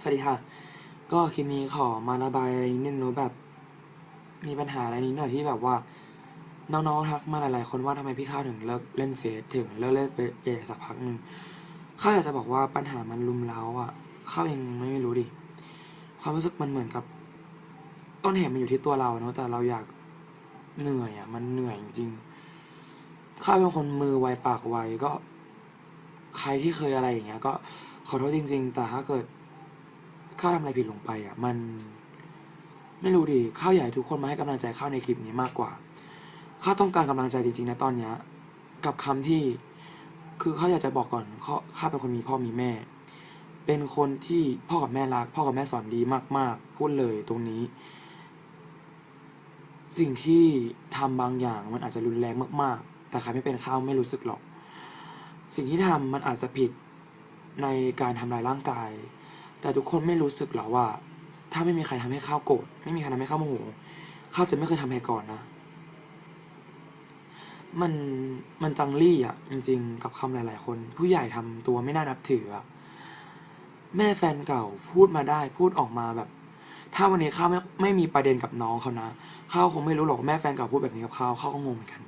สวัสดีค่ะ ก็คลิปนี้ขอมาระบายอะไรนิดนึงเนอะแบบ มีปัญหาอะไรนิดหน่อยที่แบบว่า น้องๆทักมาหลายๆ คนว่าทำไมพี่ข้าวถึงเลิกเล่นเฟซถึงเลิกเล่นเฟซใหญ่สักพักหนึ่งข้าวอยากจะบอกว่าปัญหามันลุมเล้าอะข้าวเองไม่รู้ดิความรู้สึกมันเหมือนกับ ต้นเหตุมันอยู่ที่ตัวเราเนอะแต่เราอยากเหนื่อยอะ มันเหนื่อยจริงข้าเป็นคนมือไวปากไวก็ ใครที่เคยอะไรอย่างเงี้ย ก็ขอโทษจริง ๆ แต่ถ้าเกิด ข้าวทำอะไรผิดลงไปอะมัน ไม่รู้ดิข้าวอยากให้ทุกคนมาให้กำลังใจข้าวในคลิปนี้มากกว่าข้าวต้องการกำลังใจจริงๆนะตอนเนี้ยกับคำที่คือข้าวอยากจะบอกก่อนข้าข้าเป็นคนมีพ่อมีแม่ เป็นคนที่พ่อกับแม่รัก พ่อกับแม่สอนดีมาก ๆ พูดเลยตรงนี้ สิ่งที่ทำบางอย่างมันอาจจะรุนแรงมาก ๆ แต่ใครไม่เป็นข้าวไม่รู้สึกหรอก สิ่งที่ทำมันอาจจะผิดในการทำลายร่างกาย แต่ทุกคนไม่รู้สึกหรอว่า ถ้าไม่มีใครทำให้ข้าวโกรธไม่มีใครทำให้ข้าวโมโหข้าวจะไม่เคยทำให้ก่อนนะ มันมันจังรี่อะ จริง ๆ กับคำหลาย ๆ คน ผู้ใหญ่ทำตัวไม่น่านับถืออะแม่แฟนเก่าพูดมาได้พูดออกมาแบบ ถ้าวันนี้ข้าวไม่ไม่มีประเด็นกับน้องเขานะข้าวคงไม่รู้หรอกว่าแม่แฟนเก่าพูดแบบนี้กับข้าวข้าวก็งงเหมือนกัน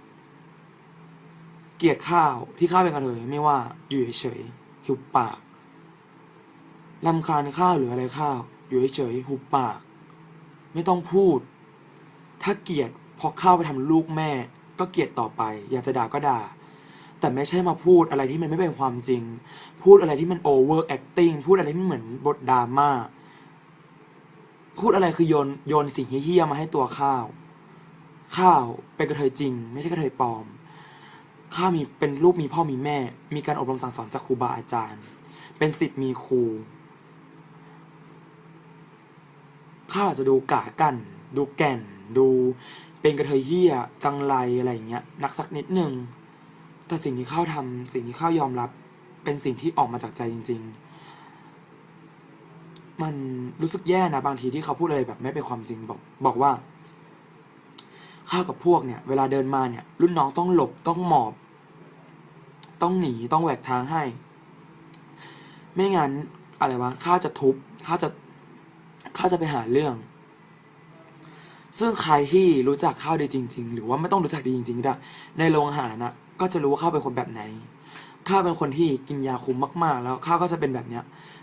เกลียดข้าวที่ข้าวเป็นกระเทยไม่ว่าอยู่เฉยหิวปาก ลำคาญข้าวหรืออะไรข้าว อยู่เฉยๆหุบปาก ไม่ต้องพูด ถ้าเกลียดพอเข้าไปทำลูกแม่ ก็เกลียดต่อไป อยากจะด่าก็ด่า แต่ไม่ใช่มาพูดอะไรที่มันไม่เป็นความจริง พูดอะไรที่มัน over acting พูดอะไรที่เหมือนบทดราม่าพูดอะไรคือโยนโยนสิ่งเฮี้ยมาให้ตัวข้าว ข้าวเป็นกระเทยจริง ไม่ใช่กระเทยปลอม ข้าวมีเป็นลูกมีพ่อมีแม่ มีการอบรมสั่งสอนจากครูบาอาจารย์ เป็นสิทธิ์มีครู ข้าอาจจะดูกากัน ดูแก่น ดูเป็นกระเทยเหี้ยจังไรอะไรอย่างเงี้ยนักสักนิดหนึ่งแต่สิ่งที่ข้าวทำสิ่งที่ข้าวยอมรับ เป็นสิ่งที่ออกมาจากใจจริง ๆ มันรู้สึกแย่นะบางทีที่เขาพูดอะไรแบบไม่เป็นความจริงบอกบอกว่าข้ากับพวกเนี่ย เวลาเดินมาเนี่ย รุ่นน้องต้องหลบต้องหมอบ ต้องหนีต้องแหวกทางให้ ไม่งั้นอะไรวะข้าจะทุบข้าจะ ข้าจะไปหาเรื่อง ซึ่งใครที่รู้จักข้าวดีจริง ๆ หรือว่าไม่ต้องรู้จักดีจริงๆก็ได้ในโรงอาหารนะก็จะรู้ว่าข้าวเป็นคนแบบไหนข้าวเป็นคนที่กินยาคุมมาก ๆ แล้วข้าวก็จะเป็นแบบเนี้ย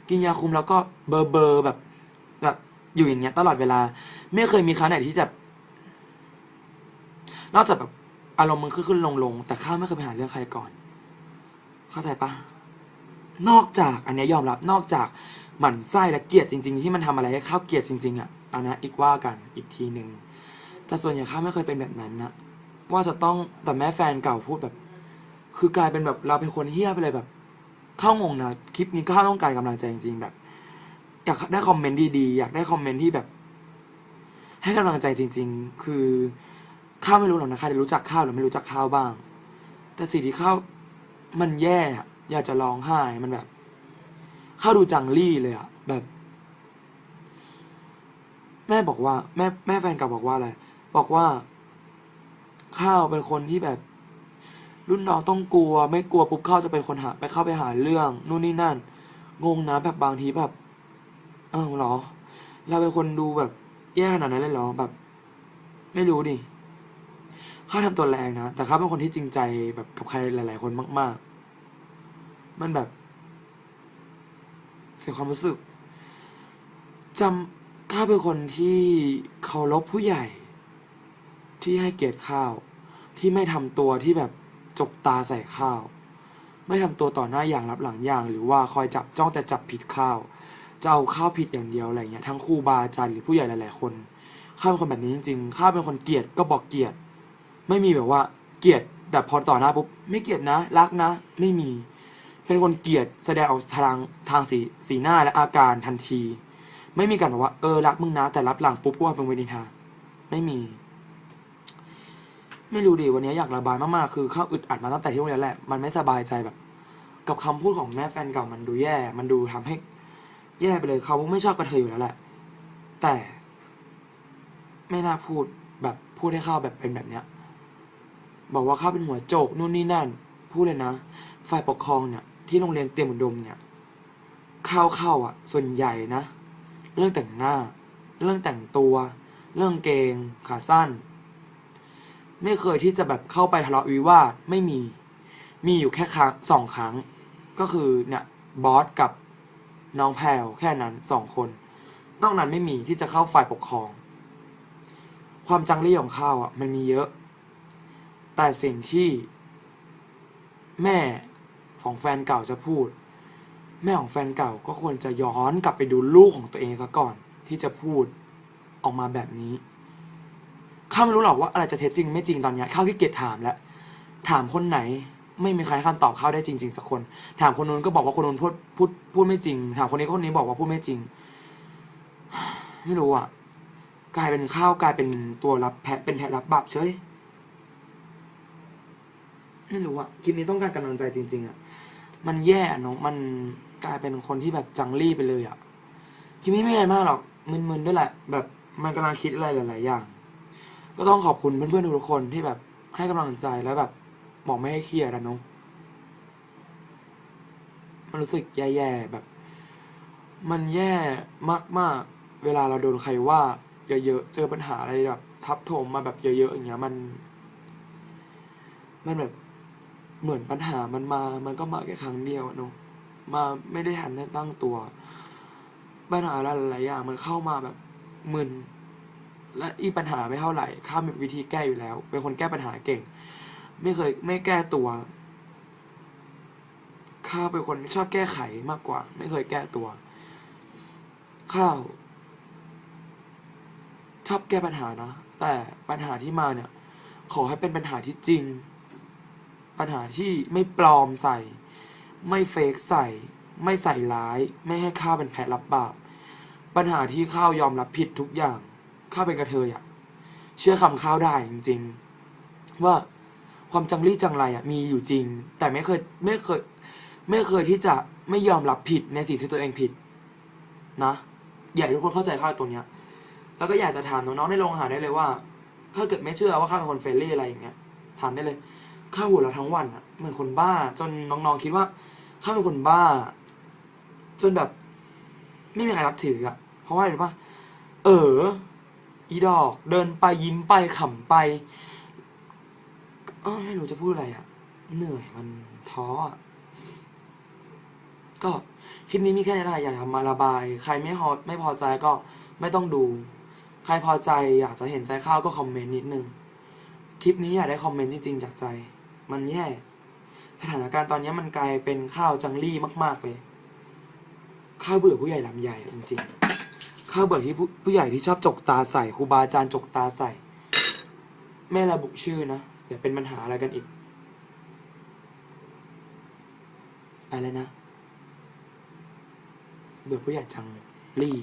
กินยาคุมแล้วก็เบอร์เบอร์แบบแบบอยู่อย่างเงี้ยตลอดเวลา ไม่เคยมีครั้งไหนที่จะนอกจากแบบอารมณ์มันขึ้นขึ้นลงลงแต่ข้าวไม่เคยไปหาเรื่องใครก่อน เข้าใจปะนอกจากอันเนี้ยยอมรับนอกจาก หมั่นไส้และเกลียดจริง ๆ ที่มันทำอะไรให้ข้าวเกลียดจริงๆอะอันนะอีกว่ากันอีกทีหนึ่งแต่ส่วนใหญ่ข้าวไม่เคยเป็นแบบนั้นนะว่าจะต้องแต่แม่แฟนเก่าพูดแบบ คือกลายเป็นแบบเราเป็นคนเฮี้ยไปเลยแบบเข้างงนะคลิปนี้ข้าวต้องการกำลังใจจริง ๆ แบบ อยากได้คอมเมนต์ดีๆอยากได้คอมเมนต์ที่แบบ ให้กำลังใจจริง ๆ คือข้าวไม่รู้หรอกนะใครจะรู้จักข้าวหรือไม่รู้จักข้าวบ้าง แต่สิ่งที่ข้าวมันแย่อยากจะร้องไห้มันแบบ เข้าดูจังลี่เลยอะแบบ แม่บอกว่า แม่แม่แฟนเก่าบอกว่าอะไรบอกว่า ข้าวเป็นคนที่แบบ รุ่นน้องต้องกลัว ไม่กลัวปุ๊บข้าวจะเป็นคนหาไปเข้าไปหาเรื่องนู่นนี่นั่น งงนะแบบบางทีแบบเออเหรอ เราเป็นคนดูแบบ แย่ขนาดนั้นเลยเหรอแบบ ไม่รู้ดิข้าทำตัวแรงนะ แต่ข้าเป็นคนที่จริงใจแบบกับใครหลาย ๆ คนมาก ๆ มันแบบ เสียความรู้สึกจำข้าเป็นคนที่เคารพผู้ใหญ่ ที่ให้เกียรติข้าว ที่ไม่ทำตัวที่แบบจกตาใส่ข้าว ไม่ทำตัวต่อหน้าอย่างรับหลังอย่าง หรือว่าคอยจับจ้องแต่จับผิดข้าวจะเอาข้าวผิดอย่างเดียวอะไรเงี้ยทั้งครูบาอาจารย์หรือผู้ใหญ่หลาย ๆ คนข้าเป็นคนแบบนี้จริงๆข้าเป็นคนเกลียดก็บอกเกลียด ไม่มีแบบว่าเกลียดแบบพอต่อหน้าปุ๊บไม่เกลียดนะ รักนะ ไม่มี เป็นคนเกลียดแสดงออกทางทางสีสีหน้าและอาการทันที ไม่มีการแบบว่าเออรักมึงนะแต่รับหลังปุ๊บก็ว่าเป็นเวนิทาไม่มี ไม่รู้ดิวันนี้อยากระบายมากๆคือเข้าอึดอัดมาตั้งแต่ที่โรงเรียนแหละมันไม่สบายใจแบบ กับคำพูดของแม่แฟนเก่ามันดูแย่ มันดูทำให้ แย่ไปเลยเขาไม่ชอบกระเทยอยู่แล้วแหละ แต่ ไม่น่าพูดแบบพูดให้เข้าแบบเป็นแบบเนี้ยบอกว่าข้าเป็นหัวโจกนู่นนี่นั่น พูดเลยนะ ฝ่ายปกครองเนี่ย ที่โรงเรียนเตรียมอุดมเนี่ยข้าวเข้าอะ ส่วนใหญ่นะ เรื่องแต่งหน้า เรื่องแต่งตัว เรื่องเกงขาสั้น ไม่เคยที่จะแบบเข้าไปทะเลาะวิวาทไม่มี มีอยู่แค่ครั้งสองครั้ง ก็คือเนี่ยบอสกับน้องแพลวแค่นั้นสองคนนอกนั้นไม่มีที่จะเข้าฝ่ายปกครอง ความจังรี่ของข้าวอะ มันมีเยอะ แต่สิ่งที่แม่ ของแฟนเก่าจะพูด แม่ของแฟนเก่าก็ควรจะย้อนกลับไปดูลูกของตัวเองซะก่อนที่จะพูดออกมาแบบนี้ข้าไม่รู้หรอกว่าอะไรจะเท็จจริงไม่จริงตอนนี้ข้าวขี้เกียจถามแล้วถามคนไหนไม่มีใครคำตอบข้าวได้จริงๆสักคน ถามคนนู้นก็บอกว่าคนนู้นพูดพูดพูดไม่จริง ถามคนนี้ก็คนนี้บอกว่าพูดไม่จริง ไม่รู้อะกลายเป็นข้าวกลายเป็นตัวรับแพะเป็นแพะรับบาปเฉยไม่รู้อะคลิปนี้ต้องการกำลังใจจริง ๆอะ มันแย่เนาะมันกลายเป็นคนที่แบบจังรี่ไปเลยอะคลิปนี้ไม่อะไรมากหรอกมึนๆด้วยแหละ แบบมันกำลังคิดอะไรหลาย ๆ อย่าง ก็ต้องขอบคุณเพื่อนๆทุกคนที่แบบให้กำลังใจแล้วแบบบอกไม่ให้เครียดอะเนาะมันรู้สึกแย่ๆแบบ มันแย่มากๆ เวลาเราโดนใครว่าเยอะๆเจอปัญหาอะไรแบบ ทับถมมาแบบเยอะๆอย่างเงี้ยมัน มันแบบ เหมือนปัญหามันมา มันก็มาแค่ครั้งเดียวเนาะมาไม่ได้ทันได้ตั้งตัว ปัญหาหลายๆอย่างมันเข้ามาแบบมึน และอีปัญหาไม่เท่าไหร่ ข้ามวิธีแก้อยู่แล้ว เป็นคนแก้ปัญหาเก่ง ไม่เคยไม่แก้ตัว ข้าเป็นคนชอบแก้ไขมากกว่า ไม่เคยแก้ตัว ข้าว ชอบแก้ปัญหานะ แต่ปัญหาที่มาเนี่ย ขอให้เป็นปัญหาที่จริง ปัญหาที่ไม่ปลอมใส่ ไม่เฟกใส่ ไม่ใส่ร้าย ไม่ให้ข้าเป็นแผลรับบาป ปัญหาที่ข้าวยอมรับผิดทุกอย่าง ข้าเป็นกระเทยอะเชื่อคำข้าวได้จริง ๆ ว่าความจังรี่จังไรอะมีอยู่จริง แต่ไม่เคยไม่เคย ไม่เคยที่จะไม่ยอมรับผิดในสิ่งที่ตัวเองผิด นะอยากให้ทุกคนเข้าใจข้าวตัวเนี้ย แล้วก็อยากจะถามน้องๆในโรงอาหารได้เลยว่า ถ้าเกิดไม่เชื่อว่าข้าเป็นคนเฟรนลี่อะไรอย่างเงี้ยถามได้เลย ข้าหัวเราะทั้งวันอะเหมือนคนบ้า จนน้องๆคิดว่าข้าเป็นคนบ้า จนแบบ ไม่มีใครรับถืออะเพราะว่าอะไรรู้ป่ะเออ อีดอก เดินไปยิ้มไปขำไปเออไม่รู้จะพูดอะไรอะเหนื่อยมันท้ออะก็คลิปนี้มีแค่นี้แหละอยากทำมาระบาย ใครไม่พอไม่พอใจก็ไม่ต้องดู ใครพอใจอยากจะเห็นใจข้าวก็คอมเมนต์นิดนึง คลิปนี้อยากได้คอมเมนต์จริงๆจากใจ มันแย่ สถานการณ์ตอนนี้มันกลายเป็นข้าวจังรี่มาก ๆเลย ข้าวเบื่อผู้ใหญ่ลำใหญ่จริงๆ ข้าวเบื่อที่ผู้ผู้ใหญ่ที่ชอบจกตาใส่ครูบาอาจารย์จกตาใส่ไม่ระบุชื่อนะ เดี๋ยวเป็นปัญหาอะไรกันอีก ไปเลยนะ เบื่อผู้ใหญ่จังรี่